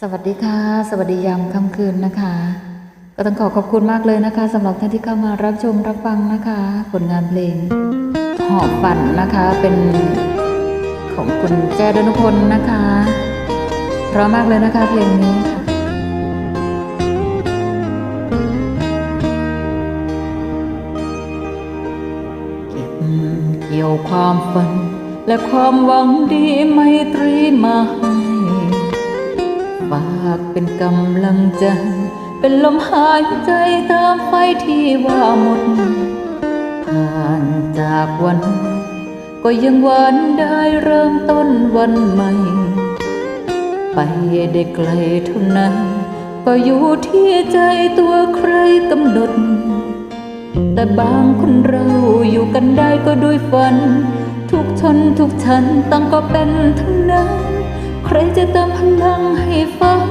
สวัสดีค่ะ สวัสดียามค่ำคืนนะคะ ก็ต้องขอขอบคุณมากเลยนะคะสำหรับท่านที่เข้ามารับชมรับฟังนะคะ ผลงานเพลงหอบฝันนะคะเป็นของคุณแจดนุพลนะคะเพราะมากเลยนะคะเพลงนี้ค่ะเก็บเกี่ยวความฝัน และความหวังดีไมตรีมาให้ ฝากเป็นกำลังใจ เป็นลมหายใจตามไฟที่ว่าหมด ผ่านจากวัน ก็ยังหวันได้เริ่มต้นวันใหม่ ไปได้ไกลเท่านั้น ก็อยู่ที่ใจตัวใครกำหนด แต่บางคนเราอยู่กันได้ก็ด้วยฝัน ทุกชนทุกชั้นต่างก็เป็นทั้งนั้น ใครจะเติมพลังให้ฟัง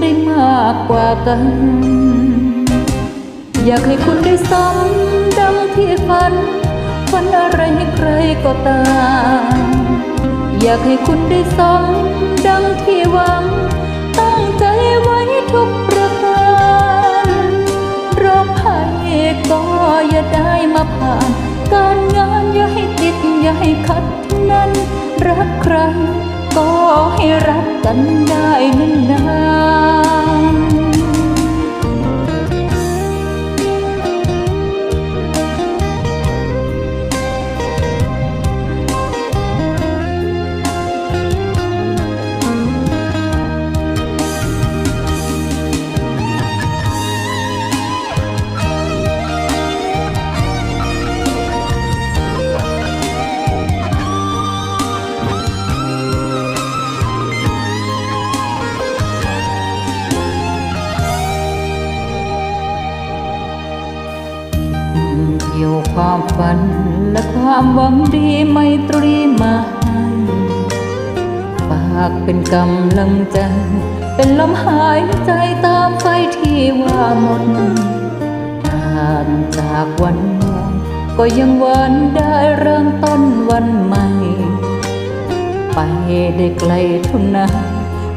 ได้มากกว่ากัน อยากให้คุณได้สมดังที่ฝันฝันอะไรให้ใครก็ตามอยากให้คุณได้สมดังที่หวัง ตั้งใจไว้ทุกประการโรคภัยก็อย่าได้มาผ่าน การงานอย่าให้ติดอย่าให้ขัดนั้น รักใคร ขอให้รักกันได้นาน เกี่ยวความฝันและความหวังดีไม่ตรีมาให้ฝากเป็นกำลังใจ เป็นลมหายใจตามไฟที่ว่าหมดผ่านจากวันวานก็ยังหวันได้เริ่มต้นวันใหม่ ไปได้ไกลเท่านั้น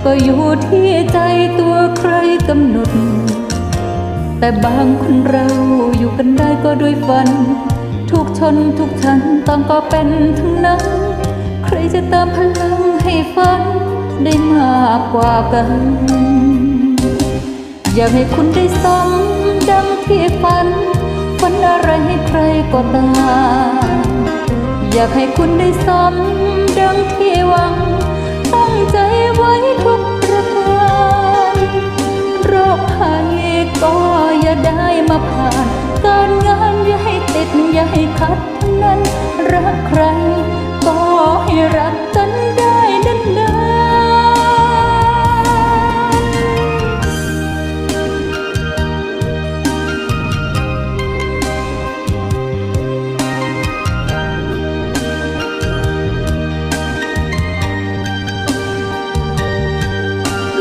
ก็อยู่ที่ใจตัวใครกำหนด แต่บางคนเราอยู่กันได้ก็ด้วยฝัน ทุกชนทุกชั้นต่างก็เป็นทั้งนั้น ใครจะเติมพลังให้ฝัน ได้มากกว่ากัน อยากให้คุณได้สมดังที่ฝันฝันอะไรให้ใครก็ตามอยากให้คุณได้สมดังที่หวังตั้ง มาผ่าน การงานอย่าให้ติดอย่าให้ขัดทั้งนั้น รักใคร ก็ให้รักกันได้นาน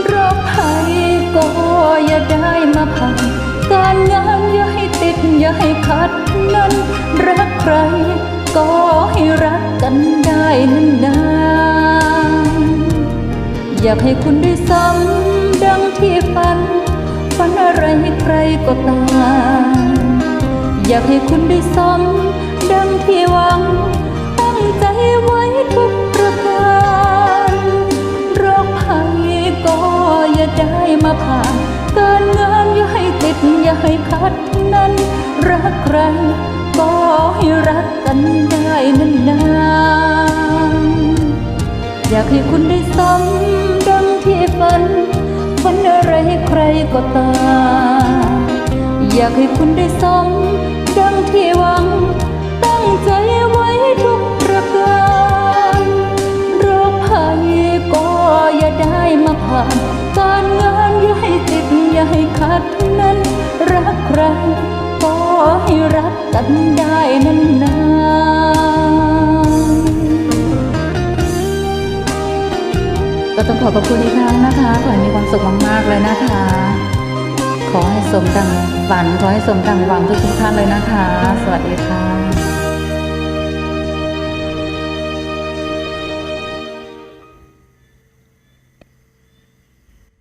ๆโรคภัยก็อย่าได้มาผ่าน การงานอย่าให้ติดอย่าให้ขัดนั้นรักใคร ก็ให้รักกันได้นานๆอยากให้คุณได้สมดังที่ฝันฝันอะไรให้ใครก็ตามอยากให้คุณได้สมดังที่หวัง ตั้งใจไว้ทุกประการโรคภัยก็อย่าได้มาผ่าน อย่าให้ขัดนั้น รักใครก็ให้รักกันได้นานๆอยากให้คุณได้สมดังที่ฝันฝันอะไรให้ใครก็ตามอยากให้คุณได้สมดังที่หวัง ตั้งใจไว้ทุกประการโรคภัยก็อย่าได้มาผ่านการงานอย่าให้ อย่าให้ขาดนั้น รักใครก็ให้รักกันได้นานๆก็ต้องขอขอบคุณอีกครั้งนะคะ ขอให้มีความสุขมากๆเลยนะคะ ขอให้สมดังฝัน ขอให้สมดังหวังทุกๆท่านเลยนะคะ สวัสดีค่ะ